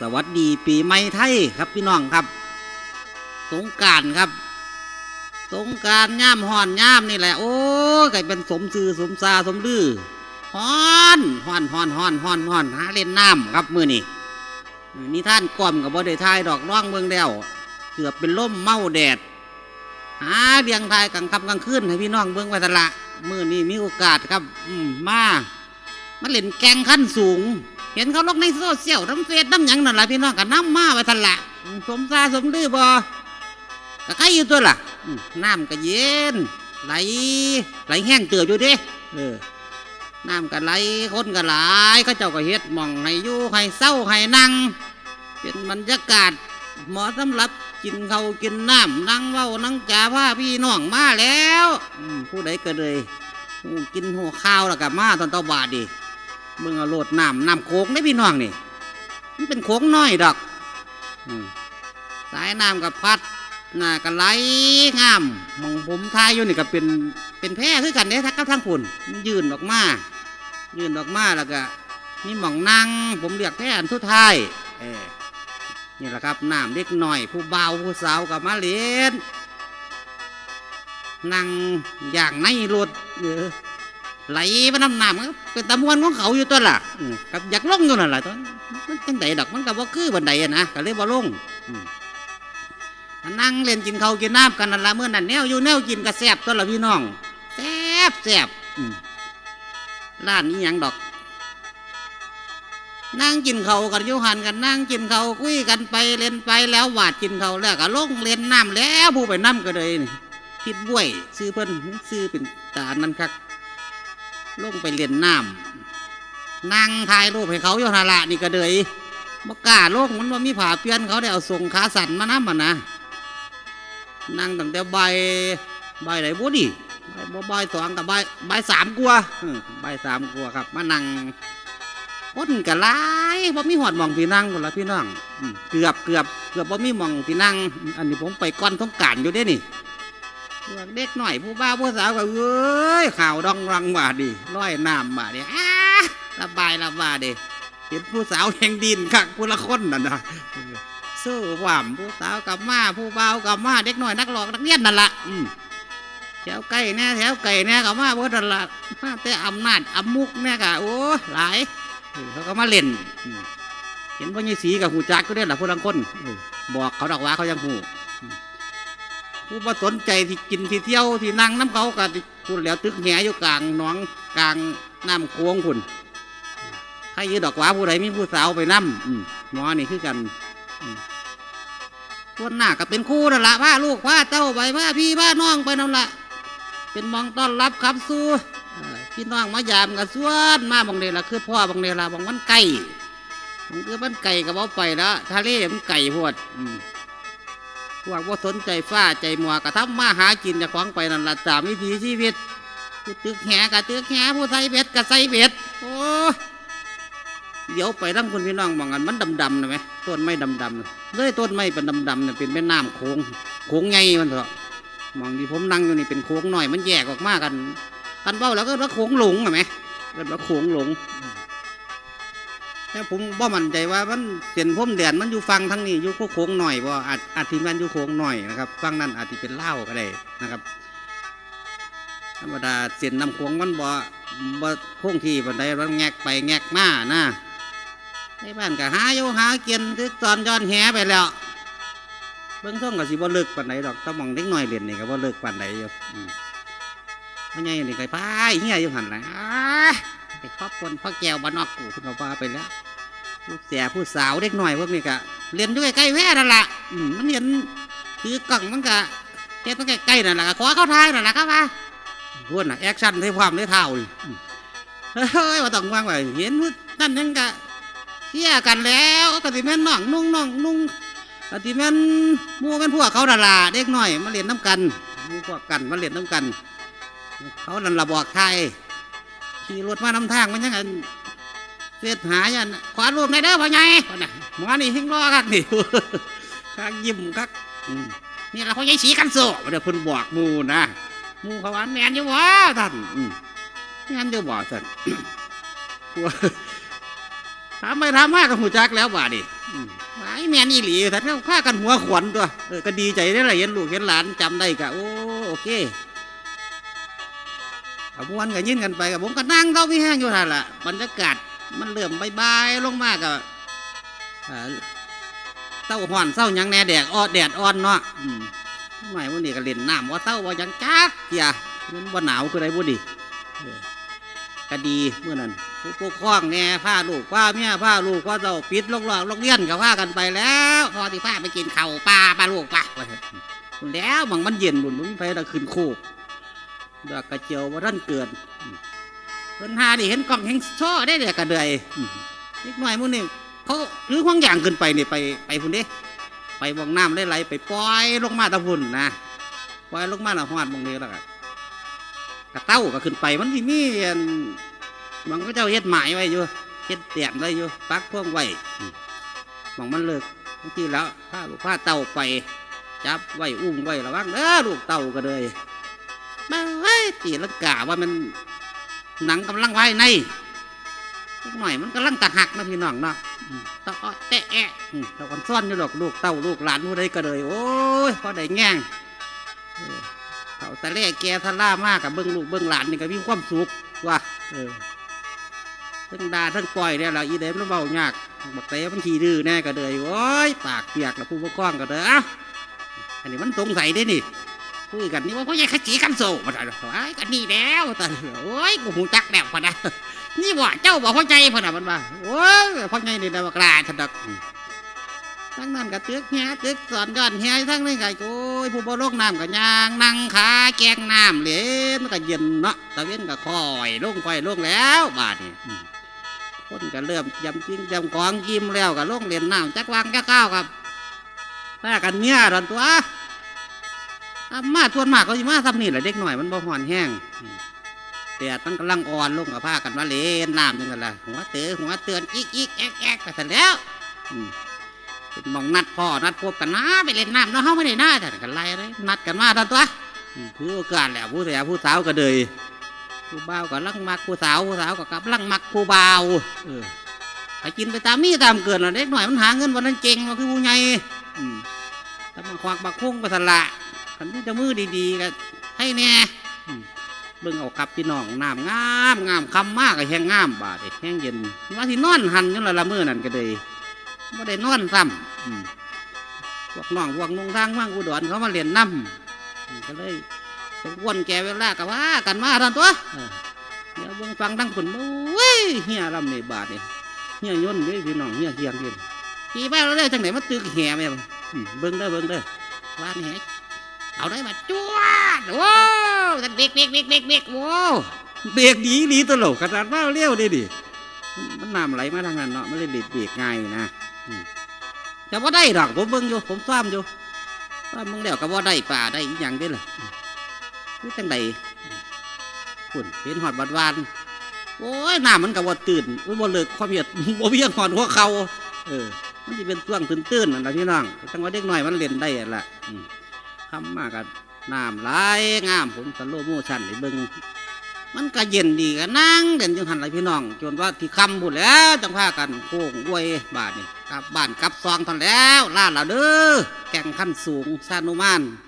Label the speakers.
Speaker 1: สวัสดีปีใหม่ไทยครับพี่น้องครับ สงการครับ สงการย่ามห่อนย่ามนี่แหละ โอ้ยไก่เป็นสมซื่อสมซาสมลือฮ้อนฮ้อนฮ้อนฮ้อนฮ้อนฮ้อนหาเล่นน้ำครับมือนี่นี่ท่านกล่อมกับบ่ได้ทายดอกร่องเมืองแล้วเกือบเป็นล่มเมาแดดหาเรียงทายกลางค่ำกลางคืนให้พี่น้องเบิ่งไว้ตละมือนี้มีโอกาสครับ อืมมามาเล่นแกงขั้นสูง เห็นเขาลงในโซเชียลน้ำเฟซน้ำหยังนั่นแหละพี่น้องก็น้ำมาไว้ทันละสมซาสมลือบ่ก็ใครอยู่ตัวล่ะน้ำก็เย็น ไหล ไหลแห้งเตืออยู่ดิเออน้ำก็ไหลคนก็หลายเขาเจ้าก็เฮ็ดมองให้อยู่ให้เศร้าให้นั่งเป็นบรรยากาศเหมาะสำหรับกินเขาวกินน้ำนั่งเว้านั่งจ่าว่าพี่น้องมาแล้วผู้ใดก็เลยกินหัวข้าวแล้วก็มาตอนตบาดดิ เบิ่งเอาโลดน้ำน้ำโขงได้พี่น้องนี่ มันเป็นโขงน้อยดอกสายน้ำกับพัดน่าก็ไหลงามหมองผมทายอยู่นี่ก็เป็นเป็นแพร่คือกันเด้ทักกับทางฝุ่นยืนออกมายืนออกมาแล้วก็มีหมองนั่งผมเรียกแพร่อันสุดท้ายเออนี่แหละครับน้ำเด็กหน่อย ผู้เบาผู้สาวกับมาเล่นนั่งอย่างในรถเออ ไหลมาน้ำหน้ำก็เป็นตะมวนของเขาอยู่ตัวล่ะกับอยากลงอยู่นั่นแหละตัวมันจังไดดอกมันกับว่าคือบันไดอะนะก็เลยบ่ลงอืมนั่งเล่นกินเขากินน้ำกันนั่นละเมื่อนั้นแนวอยู่แนวกินกระแซบตัวละพี่น้องแซบแซบร้านนี้ยังดอก นั่งกินเขากันยุหันกันนั่งกินเขาคุยกันไปเล่นไปแล้วหวาดกินเขาแล้วก็ลงเล่นน้ำแล้วผู้ไปน้ำก็เลยนี่พิดบ้วย ซื้อเพิ่นซื้อเป็นตานั่นครับ ลงไปเล่นน้ำนั่งถ่ายรูปให้เขาอยู่นาละนี่ก็เลยบกล้าลงมันว่ามีผ่าเปลี่ยนเขาได้เอาส่งขาสั่นมาน้ำมันนะนั่งตั้งแต่ใบายบไหนบุดิใบบ่ใบสองกับใบายบสามกลัวใบสามกลัวครับ มานั่งคนกะหลายบ่มีหอดมองที่นั่งคนละพี่น้องเกือบเกือบเกือบบ่มีมองที่นั่ง อันนี้ผมไปก้อนต้องการอยู่เด้นี่ เด็กหน่อยผู้บ้าวผู้สาวก็เอ้ยข่าวดองรังมาดิร้อยน้ำมาดิระบายระบายดิเห็นผู้สาวแห่งดินคักผู้ละคนนั่นนะสู้หว่ำผู้สาวกับมาผู้บ่าวกับมาเด็กหน่อยนักหลอกนักเรียนนั่นละอืแถวใกล้แน่แถวไก่แน่กับมาเพื่นั่นละมาแต่อำนาจอำมุกแน่กะโอ้หลายเขาก็มาเล่นเห็นพ่อยี่สีกับหูจักก็ได้หละผู้ลังคนบอกเขาดอกว่าเขายังหู ผู้ประสนใจที่กินที่เที่ยวที่นั่งน้ำเขาก็พูดแล้วตึกแหอยู่กลางหนองกลางน้ำโค้งคุณใครยืดดอกว่าผู้ใดมีผู้สาวไปน้ำอืมหมอนี่คือกันอืมคนหน้าก็เป็นคู่นั่นละพาลูกพาเต้าไปพาพี่พาน้องไปนั่นละเป็นมองต้อนรับครับสู้พี่น้องมายามกันสวนมาบางเดละคือพ่อบางเดละบางมันไก่บางคือมันไก่กับเอาไปแล้วทะเลมันไก่พวดอืม พวกว่าสนใจฟ้าใจหมัวกระทำมาหากินจะคล้องไปนั่นละตามวิถีชีวิตผู้ตึกแหกะตึกแหผู้ใส่เบ็ดกะใส่เบ็ดโอ้เดี๋ยวไปทั้งคนพี่น้องมองกันมันดำๆนะไหมต้นไม้ดำๆเลยต้นไม้เป็นดำๆเนี่ยเป็นแม่น้ำโขงโขงไงมันเถอะมองที่ผมนั่งอยู่นี่เป็นโขงหน่อยมันแยกออกมากันกันเบ้าแล้วก็ว่าโขงหลงเห็นไหมเกิดว่าโขงหลง แต่ผมบ่มั่นใจว่ามันเส้นพรมแดนมันอยู่ฟังทั้งนี้อยู่โค้งหน่อยบ่อาจอาจทีมันอยู่โค้งหน่อยนะครับฟังนั้นอาจจะเป็นเล่าก็ได้นะครับ ธรรมดาเส้นน้ำโค้งมันบ่บ่โค้งที่บันไดมันแงกไปแงกมานะในบ้านก็หาอยู่หาเกียนทึกตอนย้อนแหไปแล้วเบื้องต้นก็สิบ่เลิกปานใดดอกถ้ามองเด็กน้อยเล่นนี่ก็บ่เลิกปานใดอยู่อืมพ่อใหญ่นี่ไก่พายเฮียอยู่หันแหละ ไปครอบคนพ่อแก้วบ้านนอกกูคุณเอาพาไปแล้วผู้เสียผู้สาวเด็กหน่อยพวกนี้กะเรียนด้วยใกล้แว่นั่นแหละอืมมันเรียนคือกล่องมันกะเฮ็ดมันใกล้ๆนั่นแหละก็ขอเข้าทายนั่นแหละครับว่าพวกน่ะแอคชั่นได้ความได้เท่าเลยเฮ้ยว่าต้องวางไว้เห็นว่านั่นยังกะเที่ยกันแล้วกติแม่นน้องนุ่งน้องนุ่งกติแม่นมู่กันพวกเขาดาราเด็กหน่อยมาเรียนน้ำกันมู่พวกกันมาเรียนน้ำกัน เขานั่นละบอกไทย ขี่รถมานำทางมันยังไงเสียหายันขวารูปในเด้อพ่อใหญ่พ่อน่ะหมอนี่หิ้งรอคักนี่คักยิ้มคักนี่เราพ่อใหญ่สีกันโซ่เดี๋ยวเพิ่นบอกมูนะมูเขาว่าแมนอยู่วะท่านแมนอยู่บ่ท่านถามไปถามมาก็หูจักแล้วว่าดิไอ้แม่นอีหลีท่านก็พากันหัวขวนตัวก็ดีใจได้อละเห็นลูกเห็นหลานจำได้กะโอ้โอเค กับมวนกับยินกันไปกับผมก็นั่งเต้าพี่แห้งอยู่ท่านละบรรยากาศมันเริ่มใบายๆลงมากกับเต้าห่อนเต้ายังแน่แดดอ่อนแดดอ่อนเนาะอืมหน่อยวันนี้ก็เล่นน้ำว่าเต้าว่ายังจักเสียมันว่าหนาวคือไรบุดีก็ดีเมื่อนั้นผู้ปกครองแน่พาลูกพาเมียพาลูกพาเจ้าปิดโรงหลอกโรงเรียนก็พากันไปแล้ว พอที่พาไปกินเข้าปลาปลาลูกปลาว่ะแล้วมันมันเย็นบุญมันไปตะขึ้นโคก ดอกกระเจียวว่าท่านเกินเพิ่นหาดิเห็นกล่องเห็นช่อได้เด็กกระเดยอืมนิดหน่อยมื้อนี่เขาหรือห้องอย่างขึ้นไปนี่ไปไปพุ่นด้ไปวองน้ำไหลๆไปปล่อยลงมาตะพุ่นนะปล่อยลงมาละหอดมองนี้แล้วก็กระเต้าก็ขึ้นไปมันที่มีอันมันก็เจ้าเฮ็ดหมายไว้อยู่เฮ็ดเตียนไว้อยู่ปักพ่วงไว้มองมันเลิกบางทีแล้วพาลูกพาเต่าไป จับไว้อุ้มไว้ระวังเด้อลูกเต่าก็เลย มาเฮ้ตีลังกาว่ามันหนังกำลังไว้ในนิดหน่อยมันกำลังตะหักนะพี่น้องเนาะตะอ้อแตะแอะอืมเราคนซ่อนอยู่ดอกลูกเต่าลูกหลานผู้ใดก็เลย โอ้ยพอได้แง่งเขาแต่แรกแกทะล่ามากกับเบิ้งลูกเบิ้งหลานนี่ก็มีความสุขว่ะเออทั้งดาทั้งปล่อยเนี่ยเราอีเดมมันเบายากบักเตะมันขี้ดื้อแน่ก็เลยโอ้ยปากเปียกแล้วผู้ปกครองก็เลยอ้าอันนี้มันสงสัยได้นี่ คุยกันนี่ว่าพ่อใหญ่ขจีกันโซ่มาได้หรอไอ้กันนี่แล้วแต่โอ้ยกูหูจักแล้วพะนะนี่ว่าเจ้าบอกพ่อใหญ่พะนะมันว่าโอ้ยพ่อใหญ่นี่ได้มากลาถนักทั้งนั้นก็ตึกเฮียตึกสอนย้อนเฮียทั้งนี้ก็โอ้ยผู้บ่ลงน้ำก็ยางนั่งขาแกงน้ำเหลนมันก็เย็นเนาะตะเวนก็คอยลงคอยลงแล้วบาดนี้คนก็เริ่มยำจริงยำกองยิ้มแล้วก็ลงเรียนน้ำจักวางจักข้าวครับถ้ากันเมียตอนตัว อามาทวนมากก็สิมาทำนี่แหละเด็กหน่อยมันบ่ห่อนแห้งแต่มันกำลังอ่อนลงกับผ้ากันว่าเล่นน้ำจังกันละหัวเตือหัวเตือนอีกอีกแอกแอกไปแต่แล้วมเป็นมองนัดพ่อนัดพบกันนะไปเล่นน้ำเนาะเฮาไม่ได้น่าแต่กันไรเลยนัดกันมาตอนตัวอืมถือโอกาสแหละผู้เสียผู้สาวก็เลยผู้บ่าวก็ลังมักผู้สาวผู้สาวก็กำลังมักผู้บ่าวเออไปกินไปตามมีตามเกินแล้วเด็กหน่อยมันหาเงินวันนั้นเก่งมันคือผู้ใหญ่อืมถ้ามาควักบักคุ้งไปสละ ขันที่จะมือดีๆก็ให้แน่อืมเบิ่งเอากับพี่น้องน้ำงามงามคำมากก็แห้งงามบาดนี่แห้งเย็นว่าที่นอนหันอยู่ละละมือนั่นก็เลยไม่ได้นอนซ้ำอืมพวกน้องพวกนุ่งทางว่างอุดรเขามาเรียนน้ำอืมก็เลยสมควรแก่เวลากับว่ากันมาทันตัวเออเดี๋ยวเบิ่งฟังดังผุนโอ้ยเฮียรำในบาทนี่เฮียย่นเลยพี่น้องเฮียเฮียงเฮียขี่ไปแล้วเด้อจังไหนมาตึกแห่ไปบ่อืมเบิ่งเด้อเบิ่งเด้อวานแห่ เอาได้มาจวดโว้วท่านเบรกเบรกเบรกเบรกเบรกโว้วเบรกดีดีตลกขนาดว่าเลี้ยวดิดิมันน้ำไหลมาทางนั้นเนาะมันเลยเบรกเบรกง่ายนะจะว่าได้ดอกผมเบิ่งอยู่ผมซ้อมอยู่ซ้อมมึงแล้วก็ว่าได้ป่าได้อีหยังเด้อล่ะอืมนี่จังใดคุณเห็นหอดบาดวานโอ้ยน้ำมันก็ว่าตื่นโอ้ยบ่เลิกความเหียดบ่เพียงหอดหัวเขาเออมันจะเป็นช่วงตื้นๆนั่นแหละพี่น้องจังว่าเด็กหน้อยมันเล่นได้แหละ อืมคำมากกันน้ำไหลงามผมสโลโมชันให้เบิ่งมันก็เย็นดีก็นั่งเด่นจังหันไรพี่น้อง จนว่าที่คำบุญแล้วจังพากันโค้งอวยบาทนี่กลับบ้านกลับซองทอนแล้วลาดเราเด้อแก่งขั้นสูงซานุมาน